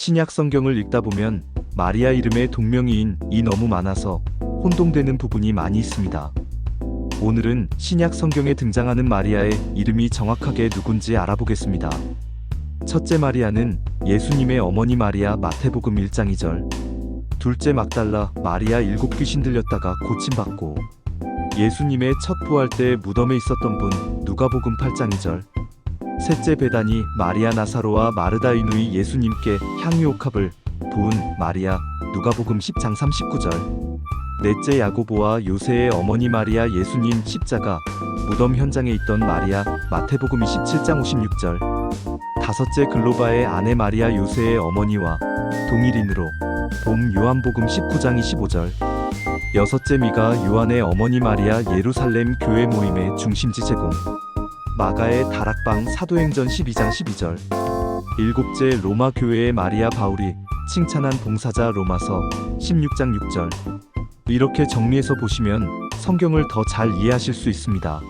신약 성경을 읽다 보면 마리아 이름의 동명이인 이 너무 많아서 혼동되는 부분이 많이 있습니다. 오늘은 신약 성경에 등장하는 마리아의 이름이 정확하게 누군지 알아보겠습니다. 첫째 마리아는 예수님의 어머니 마리아 마태복음 1장 2절. 둘째 막달라 마리아 일곱 귀신 들렸다가 고침받고 예수님의 첫 부활 때 무덤에 있었던 분 누가복음 8장 2절. 셋째 베다니 마리아 나사로와 마르다 이누이 예수님께 향유옥합을 부은 마리아 누가복음 10장 39절. 넷째 야고보와 요새의 어머니 마리아 예수님 십자가 무덤 현장에 있던 마리아 마태복음 27장 56절. 다섯째 글로바의 아내 마리아 요새의 어머니와 동일인으로 봄 요한복음 19장 25절. 여섯째 미가 요한의 어머니 마리아 예루살렘 교회 모임의 중심지 제공. 마가의 다락방 사도행전 12장 12절. 일곱째 로마 교회의 마리아 바울이 칭찬한 봉사자 로마서 16장 6절. 이렇게 정리해서 보시면 성경을 더 잘 이해하실 수 있습니다.